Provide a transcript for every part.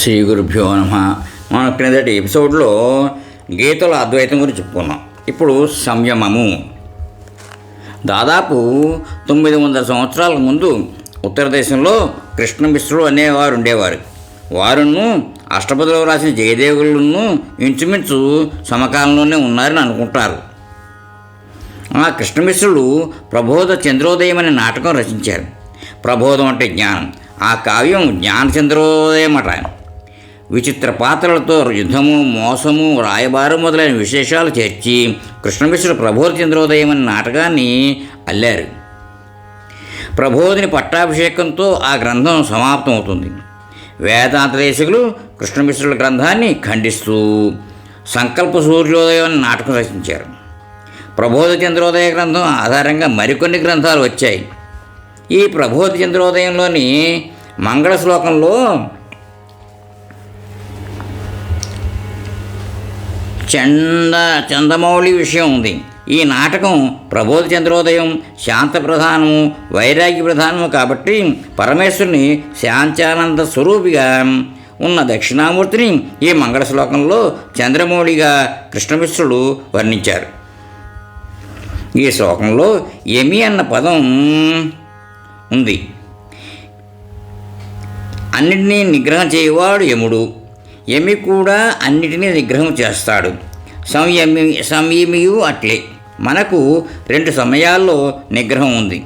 శ్రీ గురుభ్యో నమ. మన క్రిందటి ఎపిసోడ్లో గీతల అద్వైతం గురించి చెప్పుకున్నాం. ఇప్పుడు సంయమము. దాదాపు తొమ్మిది వందల సంవత్సరాల ముందు ఉత్తర దేశంలో కృష్ణమిశ్రుడు అనేవారు ఉండేవారు. వారును అష్టపదిలో రాసిన జయదేవులను ఇంచుమించు సమకాలంలోనే ఉన్నారని అనుకుంటారు. ఆ కృష్ణమిశ్రుడు ప్రబోధ చంద్రోదయం అనే నాటకం రచించారు. ప్రబోధం అంటే జ్ఞానం. ఆ కావ్యం జ్ఞానచంద్రోదయం అట విచిత్ర పాత్రలతో యుద్ధము మోసము రాయబారు మొదలైన విశేషాలు చేర్చి కృష్ణమిశ్రుడు ప్రబోధ చంద్రోదయం అనే నాటకాన్ని అల్లారు. ప్రబోధిని పట్టాభిషేకంతో ఆ గ్రంథం సమాప్తం అవుతుంది వేదాంత దేశకులు కృష్ణమిశ్రుల గ్రంథాన్ని ఖండిస్తూ సంకల్ప సూర్యోదయం అని నాటకం రచించారు. ప్రబోధ చంద్రోదయ గ్రంథం ఆధారంగా మరికొన్ని గ్రంథాలు వచ్చాయి. ఈ ప్రబోధ చంద్రోదయంలోని మంగళ శ్లోకంలో చంద చందమౌళి విషయం ఉంది. ఈ నాటకం ప్రబోధ చంద్రోదయం శాంత ప్రధానము వైరాగ్య ప్రధానము కాబట్టి పరమేశ్వరుని శాంతానంద స్వరూపిగా ఉన్న దక్షిణామూర్తిని ఈ మంగళ శ్లోకంలో చంద్రమౌళిగా కృష్ణమిశ్రుడు వర్ణించారు. ఈ శ్లోకంలో యమి అన్న పదం ఉంది. అన్నిటినీ నిగ్రహం చేయవాడు యముడు. యమి కూడా అన్నిటినీ నిగ్రహం చేస్తాడు. సంయమి సంయమియు అట్లే. మనకు రెండు సమయాల్లో నిగ్రహం ఉంది.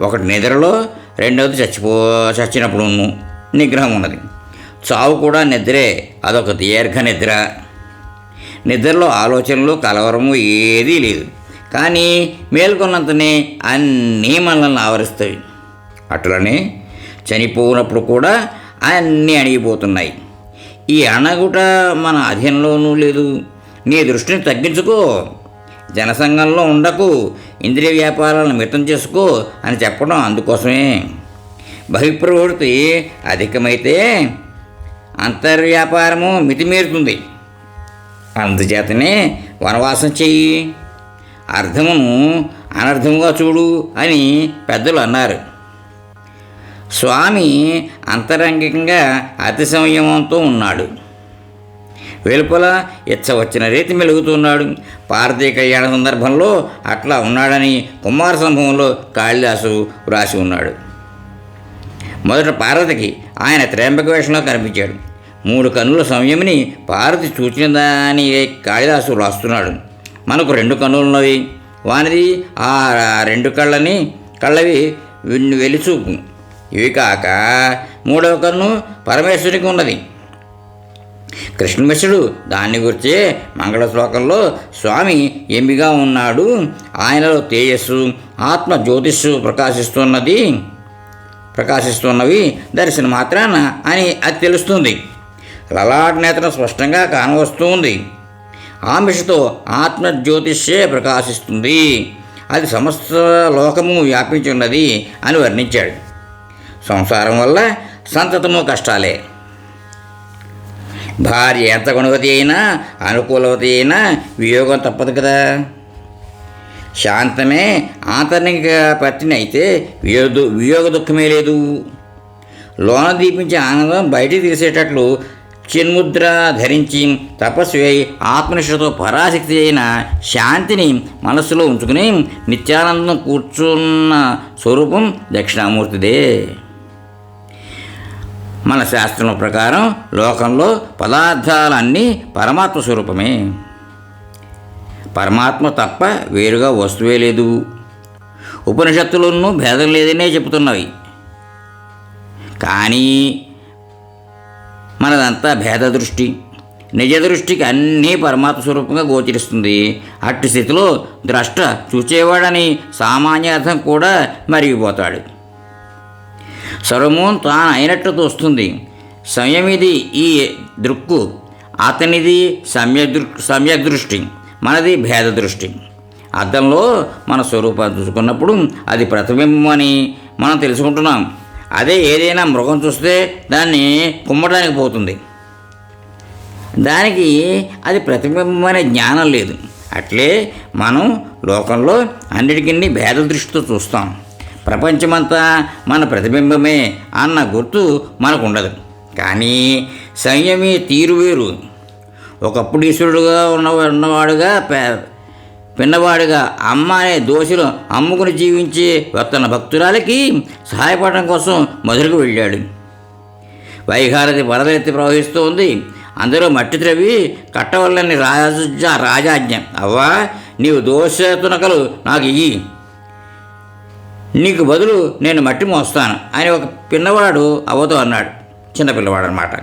ఒకటి నిద్రలో రెండవది చచ్చిపో చచ్చినప్పుడు నిగ్రహం ఉన్నది. చావు కూడా నిద్రే అదొక దీర్ఘ నిద్ర. నిద్రలో ఆలోచనలు కలవరము ఏదీ లేదు. కానీ మేల్కొన్నంతనే అన్నీ మనల్ని ఆవరిస్తాయి. అట్లనే చనిపోయినప్పుడు కూడా అన్నీ అణిగిపోతున్నాయి. ఈ అణగుట మన అధీనంలోనూ లేదు. నీ దృష్టిని తగ్గించుకో. జనసంఘంలో ఉండకు. ఇంద్రియ వ్యాపారాలను మితం చేసుకో అని చెప్పడం అందుకోసమే. బహిప్రవృత్తి అధికమైతే అంతర్వ్యాపారము మితిమీరుతుంది. అందుచేతనే వనవాసం చెయ్యి. అర్థమును అనర్థముగా చూడు అని పెద్దలు అన్నారు. స్వామి అంతరంగికంగా అతి సంయమంతో ఉన్నాడు. వెలుపల ఇచ్చ వచ్చిన రీతి మెలుగుతున్నాడు. పార్వతీ కళ్యాణ సందర్భంలో అట్లా ఉన్నాడని కుమార సంభవంలో కాళిదాసు వ్రాసి ఉన్నాడు. మొదట పార్వతికి ఆయన త్రయంబక వేషంలో కనిపించాడు. మూడు కన్నుల సంయమిని పార్వతి చూచినదాని కాళిదాసు వ్రాస్తున్నాడు. మనకు రెండు కన్నులు ఉన్నవి వానిది ఆ రెండు కళ్ళని కళ్ళవి విన్ను వెలిచూపు ఇవి కాక మూడవ కన్ను పరమేశ్వరికి ఉన్నది. కృష్ణమిశ్రుడు దాన్ని గురించే మంగళ శ్లోకంలో స్వామి ఎంబిగా ఉన్నాడు. ఆయనలో తేజస్సు ఆత్మ జ్యోతిష్సు ప్రకాశిస్తున్నది. ప్రకాశిస్తున్నవి దర్శన మాత్రాన అని అది తెలుస్తుంది. లలాట్ నేత్రం స్పష్టంగా కానవస్తుంది. ఆమిషతో ఆత్మజ్యోతిష్యే ప్రకాశిస్తుంది. అది సమస్త లోకము వ్యాపించి ఉన్నది అని వర్ణించాడు. సంసారం వల్ల సంతతము కష్టాలే. భార్య ఎంత గుణవతి అయినా అనుకూలవతి అయినా వియోగం తప్పదు కదా. శాంతమే ఆంతరిక పత్తిని అయితే వియోగ వియోగ దుఃఖమే లేదు. లోన దీపించే ఆనందం బయటికి తీసేటట్లు చిన్ముద్ర ధరించి తపస్వి అయి ఆత్మనిష్టతో పరాశక్తి అయిన శాంతిని మనస్సులో ఉంచుకుని నిత్యానందం కూర్చున్న స్వరూపం దక్షిణామూర్తిదే. మన శాస్త్రం ప్రకారం లోకంలో పదార్థాలన్నీ పరమాత్మ స్వరూపమే. పరమాత్మ తప్ప వేరుగా వస్తువే లేదు. ఉపనిషత్తులను భేదం లేదనే చెబుతున్నవి. కానీ మనదంతా భేద దృష్టి. నిజ దృష్టికి అన్నీ పరమాత్మ స్వరూపంగా గోచరిస్తుంది. అట్టి స్థితిలో ద్రష్ట చూచేవాడని సామాన్య అర్థం కూడా మరిగిపోతాడు. సర్వము తాను అయినట్టు తోస్తుంది సంయమిది ఈ దృక్కు అతనిది సమ్య దృక్ దృష్టి మనది భేద దృష్టి అర్థంలో మన స్వరూపాన్ని చూసుకున్నప్పుడు అది ప్రతిబింబం అని మనం తెలుసుకుంటున్నాం. అదే ఏదైనా మృగం చూస్తే దాన్ని కుమ్మడానికి పోతుంది. దానికి అది ప్రతిబింబం అనే జ్ఞానం లేదు. అట్లే మనం లోకంలో అన్నిటికీ భేద దృష్టితో చూస్తాం. ప్రపంచమంతా మన ప్రతిబింబమే అన్న గుర్తు మనకుండదు. కానీ సంయమి తీరు వేరు. ఒకప్పుడు ఈశ్వరుడుగా ఉన్న ఉన్నవాడుగా పే- పిన్నవాడుగా అమ్మ అనే దోషులు అమ్ముకుని జీవించి వస్తున్న భక్తురాలకి సహాయపడడం కోసం మధురకు వెళ్ళాడు. వైహారది వరదలెత్తి ప్రవహిస్తూ ఉంది అందరూ మట్టి త్రవి కట్టవల్లని రాజ రాజాజ్ఞ. అవ్వా నీవు దోష తునకలు నాకు ఇయ్యి. నీకు బదులు నేను మట్టి మోస్తాను అని ఒక పిన్నవాడు అవ్వతో అన్నాడు. చిన్న పిల్లవాడు అనమాట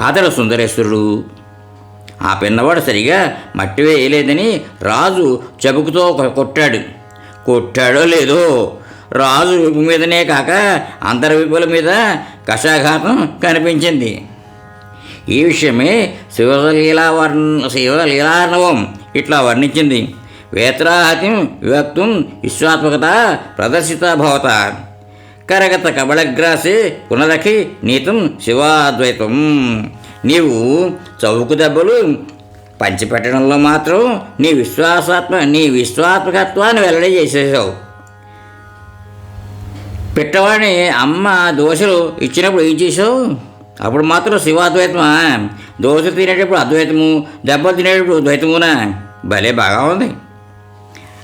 అతడు సుందరేశ్వరుడు ఆ పిన్నవాడు సరిగా మట్టి వేయలేదని రాజు చెబుకుతో కొట్టాడు. కొట్టాడో లేదో రాజు మీదనే కాక అంతర మీద కషాఘాతం కనిపించింది. ఈ విషయమే శివలీలా వర్ణ శివలీలార్ణవం ఇట్లా వర్ణించింది. వేత్రాహతిం వివక్తుం విశ్వాత్మకత ప్రదర్శిత భవత. కరగత కబళగ్రాసే పునరఖి నీతం శివాద్వైతం. నీవు చౌకు దెబ్బలు పంచిపెట్టడంలో మాత్రం నీ విశ్వాసాత్మ నీ విశ్వాత్మకత్వాన్ని వెల్లడి చేసేసావు. పిట్టవాడిని అమ్మ దోశలు ఇచ్చినప్పుడు ఏం చేసావు? అప్పుడు మాత్రం శివాద్వైతమా? దోశ తినేటప్పుడు అద్వైతము దెబ్బలు తినేటప్పుడు ద్వైతమునా భలే బాగా ఉంది.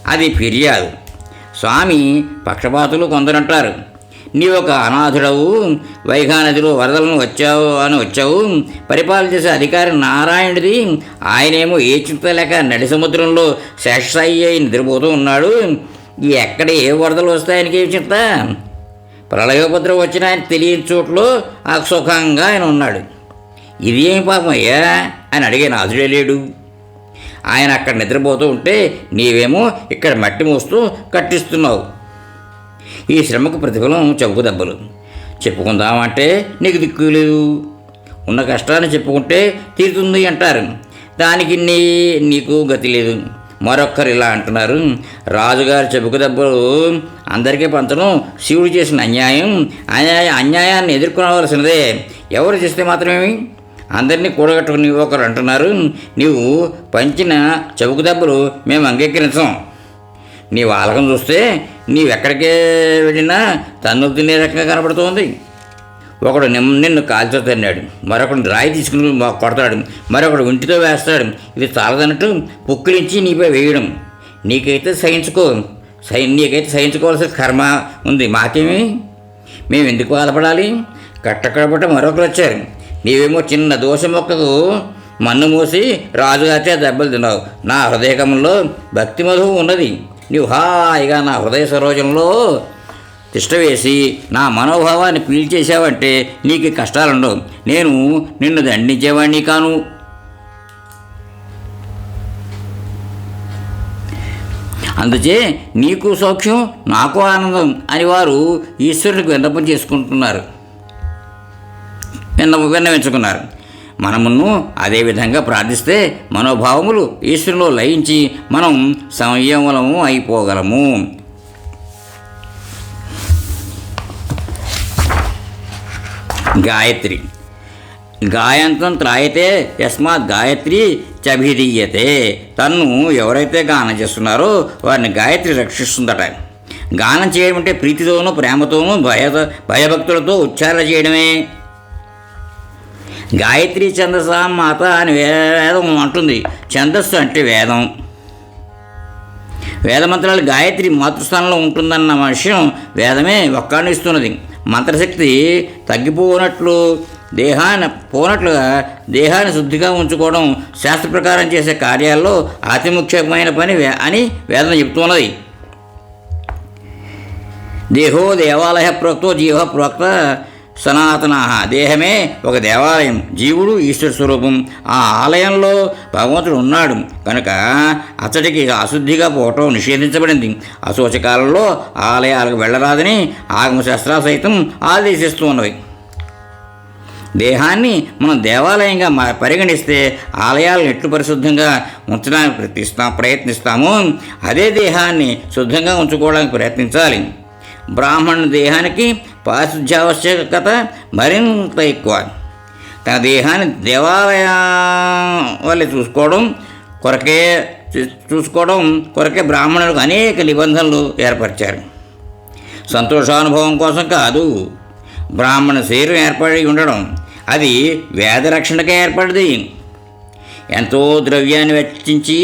అది ఫిర్యాదు. స్వామి పక్షపాతులు కొందరంటారు. నీ ఒక అనాథుడవు వైఘానదిలో వరదలను వచ్చావు అని వచ్చావు. పరిపాలన చేసే అధికారి నారాయణుడిది. ఆయనేమో ఏ చింత లేక నడి సముద్రంలో శేషసాయి అయి నిద్రపోతూ ఉన్నాడు. ఎక్కడ ఏ వరదలు వస్తాయనికి ఏం చింత ప్రళయోపద్రం వచ్చిన ఆయన తెలియని చోట్లో ఆ సుఖంగా ఆయన ఉన్నాడు. ఇది ఏం పాపం అయ్యా? అని అడిగే నాథుడే లేడు. ఆయన అక్కడ నిద్రపోతూ ఉంటే నీవేమో ఇక్కడ మట్టి మోస్తూ కట్టిస్తున్నావు. ఈ శ్రమకు ప్రతిఫలం చెవుకు దెబ్బలు. చెప్పుకుందామంటే నీకు దిక్కు లేదు. ఉన్న కష్టాన్ని చెప్పుకుంటే తీరుతుంది అంటారు. దానికి నీ నీకు గతి లేదు. మరొక్కరు ఇలా అంటున్నారు. రాజుగారి చెప్పుకు దెబ్బలు అందరికీ పంచడం శివుడు చేసిన అన్యాయం అన్యాయ అన్యాయాన్ని ఎదుర్కొనవలసినదే. ఎవరు చేస్తే మాత్రమేమి? అందరినీ కూడగట్టుకుని ఒకరు అంటున్నారు నీవు పంచిన చెవుకు దెబ్బలు మేము అంగీకరించం. నీ వాలకం చూస్తే నీవెక్కడికే వెళ్ళినా తన్ను తినే రకంగా కనబడుతోంది. ఒకడు నిన్ను కాల్చో తన్నాడు మరొకడు రాయి తీసుకుని కొడతాడు మరొకడు ఒంటితో వేస్తాడు. ఇది చాలదన్నట్టు పుక్కిలించి నీపై వేయడం. నీకైతే సహించుకో సహి నీకైతే సహించుకోవాల్సిన కర్మ ఉంది. మాకేమి? మేము ఎందుకు బాధపడాలి? కట్టకడబట్ట మరొకరు వచ్చారు. నీవేమో చిన్న దోష మొక్కకు మన్ను మూసి రాజుగారితే దెబ్బలు తిన్నావు. నా హృదయకంలో భక్తి మధువు ఉన్నది. నీవు హాయిగా నా హృదయ సరోజంలో తిష్ట వేసి నా మనోభావాన్ని పీల్చేసావంటే నీకు కష్టాలుండవు. నేను నిన్ను దండించేవాడిని కాను. అందుచే నీకు సౌఖ్యం నాకు ఆనందం అని వారు ఈశ్వరుడికి విన్నపం చేసుకుంటున్నారు. విన్న విన్నవించుకున్నారు మనమును అదే విధంగా ప్రార్థిస్తే మనోభావములు ఈశ్వరులో లయించి మనం సంయమలము అయిపోగలము. గాయత్రి. గాయంతం త్రాయితే యస్మాత్ గాయత్రి చభిధీయతే. తన్ను ఎవరైతే గానం చేస్తున్నారో వారిని గాయత్రి రక్షిస్తుందట. గానం చేయడం అంటే ప్రీతితోనూ ప్రేమతోనూ భయ భయభక్తులతో ఉచ్చారణ చేయడమే. గాయత్రి ఛందస మాత అని వేదం అంటుంది. ఛందస్సు అంటే వేదం. వేదమంత్రాలు గాయత్రి మాతృస్థానంలో ఉంటుందన్న విషయం వేదమే ఒక్కాణిస్తున్నది మంత్రశక్తి తగ్గిపోనట్లు దేహాన్ని పోనట్లుగా దేహాన్ని శుద్ధిగా ఉంచుకోవడం శాస్త్ర ప్రకారం చేసే కార్యాల్లో అతి ముఖ్యమైన పని వే- అని వేదం చెప్తున్నది. దేహో దేవాలయ ప్రోక్తో జీవ ప్రోక్త సనాతన. దేహమే ఒక దేవాలయం. జీవుడు ఈశ్వర స్వరూపం. ఆ ఆలయంలో భగవంతుడు ఉన్నాడు. కనుక అతడికి అశుద్ధిగా పోవటం నిషేధించబడింది. అశోచకాలంలో ఆలయాలకు వెళ్ళరాదని ఆగమశాస్త్రాలు సైతం ఆదేశిస్తూ ఉన్నవి. దేహాన్ని మనం దేవాలయంగా పరిగణిస్తే ఆలయాలను ఎట్లు పరిశుద్ధంగా ఉంచడానికి ప్రయత్నిస్తాం ప్రయత్నిస్తామో అదే దేహాన్ని శుద్ధంగా ఉంచుకోవడానికి ప్రయత్నించాలి. బ్రాహ్మణుని దేహానికి పారిశుద్ధ్యావశ్యకత మరింత ఎక్కువ. తన దేహాన్ని దేవాలయ వల్ల చూసుకోవడం కొరకే చూసుకోవడం కొరకే బ్రాహ్మణులకు అనేక నిబంధనలు ఏర్పరిచారు. సంతోషానుభవం కోసం కాదు బ్రాహ్మణ శరీరం ఏర్పడి ఉండడం అది వేద రక్షణకే ఏర్పడింది. ఎంతో ద్రవ్యాన్ని వెచ్చించి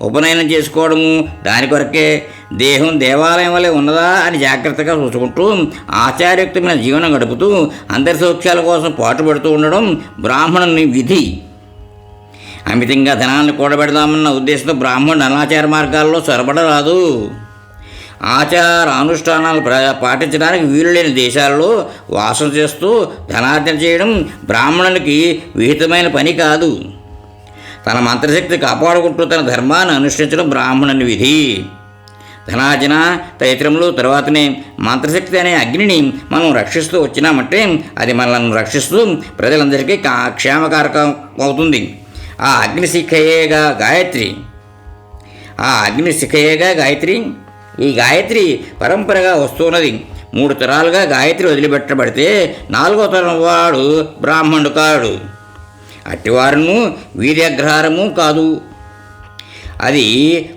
ఉపనయనం చేసుకోవడము దాని కొరకే దేహం దేవాలయం వలె ఉన్నదా అని జాగ్రత్తగా చూసుకుంటూ ఆచార్యుక్తమైన జీవనం గడుపుతూ అందరి సౌఖ్యాల కోసం పాటుపడుతూ ఉండడం బ్రాహ్మణుని విధి. అమితంగా ధనాన్ని కూడబెడదామన్న ఉద్దేశంతో బ్రాహ్మణుడు అనాచార మార్గాల్లో చొరబడరాదు ఆచార అనుష్ఠానాలు ప్ర- పాటించడానికి వీలు లేని దేశాల్లో వాసం చేస్తూ ధనార్జన చేయడం బ్రాహ్మణునికి విహితమైన పని కాదు. తన మంత్రశక్తి కాపాడుకుంటూ తన ధర్మాన్ని అనుష్ఠించడం బ్రాహ్మణుని విధి. ధనార్జన తైత్రములు తర్వాతనే మంత్రశక్తి అనే అగ్నిని మనం రక్షిస్తూ వచ్చినామంటే అది మనల్ని రక్షిస్తూ ప్రజలందరికీ కా క్షేమకారకం అవుతుంది. ఆ అగ్నిశిఖయేగా గాయత్రి ఆ అగ్నిశిఖయేగా గాయత్రి ఈ గాయత్రి పరంపరగా వస్తున్నది. మూడు తరాలుగా గాయత్రి వదిలిపెట్టబడితే నాలుగో తరం వాడు బ్రాహ్మణుడు కాడు. అట్టివారును వీర్యగ్రహారము కాదు. అది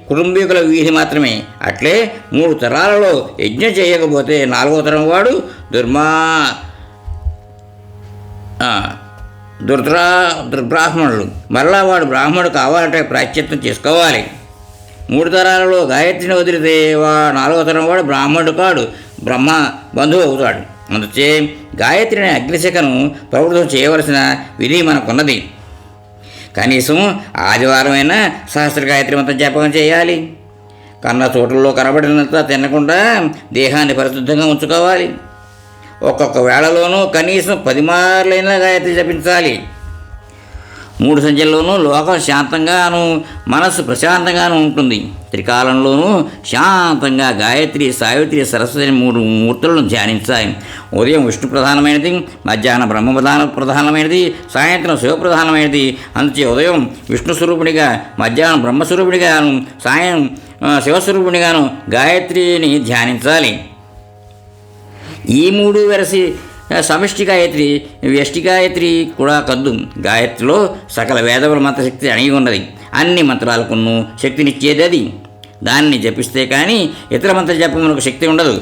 కుటుంబీకుల వీధి మాత్రమే. అట్లే మూడు తరాలలో యజ్ఞం చేయకపోతే నాలుగో తరం వాడు దుర్మా దుర్ద్రా దుర్బ్రాహ్మణుడు మరలా వాడు బ్రాహ్మణుడు కావాలంటే ప్రాశ్చిత్తం చేసుకోవాలి. మూడు తరాలలో గాయత్రిని వదిలితే వా నాలుగో తరం వాడు బ్రాహ్మణుడు కాడు. బ్రహ్మ బంధువు అవుతాడు. అందుచే గాయత్రిని అగ్నిశిఖను ప్రవృత్తం చేయవలసిన విధి మనకున్నది. కనీసం ఆదివారమైనా సహస్ర గాయత్రి మంత్రం జపం చేయాలి. కన్న చోట్లలో కనబడినంత తినకుండా దేహాన్ని పరిశుద్ధంగా ఉంచుకోవాలి. ఒక్కొక్క వేళలోనూ కనీసం పది మార్లైనా గాయత్రి జపించాలి. మూడు సంఖ్యల్లోనూ లోకం శాంతంగాను మనస్సు ప్రశాంతంగాను ఉంటుంది. త్రికాలంలోనూ శాంతంగా గాయత్రి సావిత్రి సరస్వతి మూడు మూర్తులను ధ్యానించాలి ఉదయం విష్ణు ప్రధానమైనది మధ్యాహ్నం బ్రహ్మ ప్రధాన ప్రధానమైనది సాయంత్రం శివ ప్రధానమైనది. అందుచే ఉదయం విష్ణు స్వరూపునిగా మధ్యాహ్నం బ్రహ్మస్వరూపుడిగాను సాయం శివస్వరూపుడిగాను గాయత్రిని ధ్యానించాలి. ఈ మూడు వెరసి సమిష్టి గాయత్రి వ్యష్టి గాయత్రి కూడా కద్దు. గాయత్రిలో సకల వేదవుల మంత్రశక్తి అణిగి ఉన్నది అన్ని మంత్రాలకును శక్తినిచ్చేది అది. దాన్ని జపిస్తే కానీ ఇతర మంత్ర జపములకు శక్తి ఉండదు.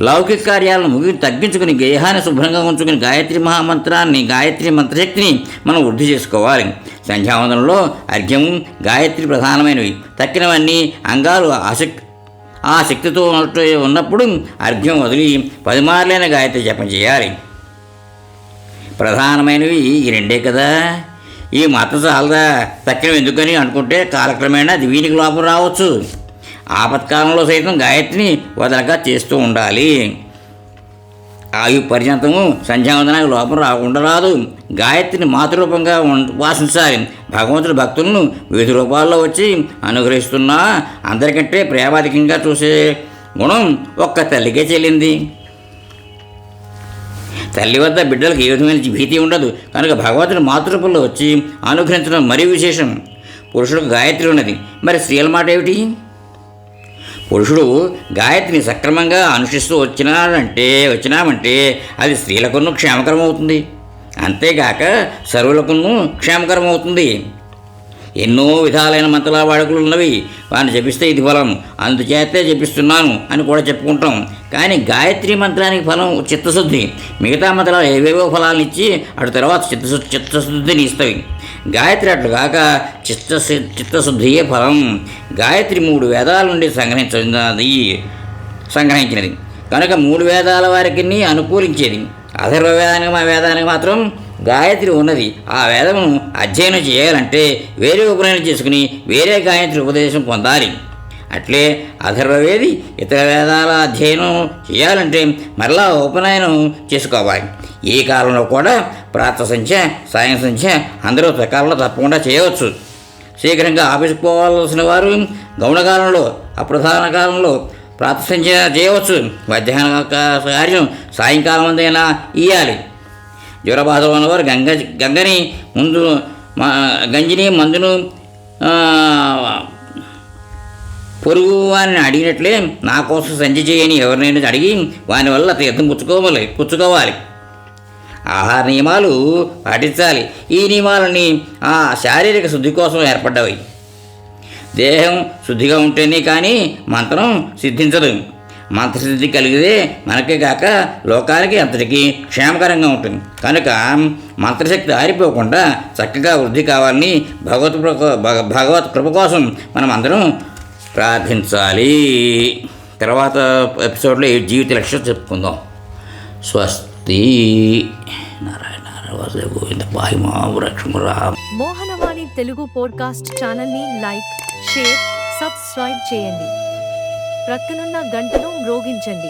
లౌకిక కార్యాలను ముగి తగ్గించుకుని గేహాన్ని శుభ్రంగా ఉంచుకుని గాయత్రి మహామంత్రాన్ని గాయత్రి మంత్రశక్తిని మనం వృద్ధి చేసుకోవాలి. సంధ్యావందనంలో అర్ఘ్యం గాయత్రి ప్రధానమైనవి. తక్కినవన్నీ అంగాలు ఆసక్తి ఆ శక్తితో ఉన్నట్టు ఉన్నప్పుడు అర్ఘ్యం వదిలి పదిమార్లైన గాయత్రి జపం చేయాలి. ప్రధానమైనవి ఈ రెండే కదా. ఈ మాత్రం చాలదా? తక్కిన ఎందుకని అనుకుంటే కాలక్రమేణా అది వీనికి లోపం రావచ్చు. ఆపత్కాలంలో సైతం గాయత్రిని వదలగా చేస్తూ ఉండాలి. ఆయు పర్యంతము సంధ్యావందనానికి లోపం రాకుండా రాదు గాయత్రిని మాతృరూపంగా ఉం- ఉపాసించాలి భగవంతుడు భక్తులను వివిధ రూపాల్లో వచ్చి అనుగ్రహిస్తున్నా అందరికంటే ప్రేమాధికంగా చూసే గుణం ఒక్క తల్లికే చెల్లింది. తల్లి వద్ద బిడ్డలకు ఏ విధమైన భీతి ఉండదు. కనుక భగవంతుని మాతృరూపంలో వచ్చి అనుగ్రహించడం మరీ విశేషం. పురుషులకు గాయత్రి ఉన్నది. మరి స్త్రీల మాట ఏమిటి పురుషుడు గాయత్రిని సక్రమంగా అనుష్ఠిస్తూ వచ్చినాడంటే వచ్చినామంటే అది స్త్రీలకును క్షేమకరం అవుతుంది అంతేగాక సర్వులకును క్షేమకరం అవుతుంది ఎన్నో విధాలైన మంత్రాల వాడుకలు ఉన్నవి వాడిని జపిస్తే ఇది ఫలం. అందుచేతే జపిస్తున్నాను అని కూడా చెప్పుకుంటాం. కానీ గాయత్రి మంత్రానికి ఫలం చిత్తశుద్ధి. మిగతా మంత్రాలు ఏవేవో ఫలాలను ఇచ్చి అటు తర్వాత చిత్తశు చిత్తశుద్ధిని ఇస్తాయి. గాయత్రి అట్లు కాక చిత్తశు చిత్తశుద్ధియే ఫలం. గాయత్రి మూడు వేదాల నుండి సంగ్రహించినది సంగ్రహించినది. కనుక మూడు వేదాల వారికి అనుకూలించేది. అధర్వ వేదానికి మా వేదానికి మాత్రం గాయత్రి ఉన్నది. ఆ వేదమును అధ్యయనం చేయాలంటే వేరే ఉపనయనం చేసుకుని వేరే గాయత్రి ఉపదేశం పొందాలి. అట్లే అధర్వవేది ఇతర వేదాల అధ్యయనం చేయాలంటే మరలా ఉపనయనం చేసుకోవాలి. ఈ కాలంలో కూడా ప్రాత సంఖ్య సాయం సంఖ్య అందరూ సకాలంలో తప్పకుండా చేయవచ్చు. శీఘ్రంగా ఆఫీస్కి పోవాల్సిన వారు గౌణకాలంలో అప్రధాన కాలంలో ప్రాత సంఖ్య చేయవచ్చు. మధ్యాహ్న కార్యం సాయంకాలం అందైనా ఇయ్యాలి. జ్వరబాధ ఉన్నవారు గంగ గంగని ముందు మా గంజిని మందును పొరుగు వారిని అడిగినట్లే నా కోసం సంచి చేయని ఎవరినైనా అడిగి వాని వల్ల తీర్థం పుచ్చుకోవాలి పుచ్చుకోవాలి. ఆహార నియమాలు పాటించాలి. ఈ నియమాలని ఆ శారీరక శుద్ధి కోసం ఏర్పడ్డవి దేహం శుద్ధిగా ఉంటేనే కానీ మంత్రం సిద్ధించదు. మంత్రసిద్ధి కలిగితే మనకే కాక లోకానికి అంతటికీ క్షేమకరంగా ఉంటుంది. కనుక మంత్రశక్తి ఆరిపోకుండా చక్కగా వృద్ధి కావాలని భగవత్ భగవత్ కృప కోసం మనం అందరం ప్రార్థించాలి. తర్వాత ఎపిసోడ్లో జీవిత లక్ష్యం చెప్పుకుందాం. స్వస్తి నారాయణ నారాయణ గోవింద పాయి మా మోహనవాణి తెలుగు పోడ్కాస్ట్ ఛానల్ని లైక్ షేర్ సబ్స్క్రైబ్ చేయండి. ప్రక్కనున్న గంటను మ్రోగించండి.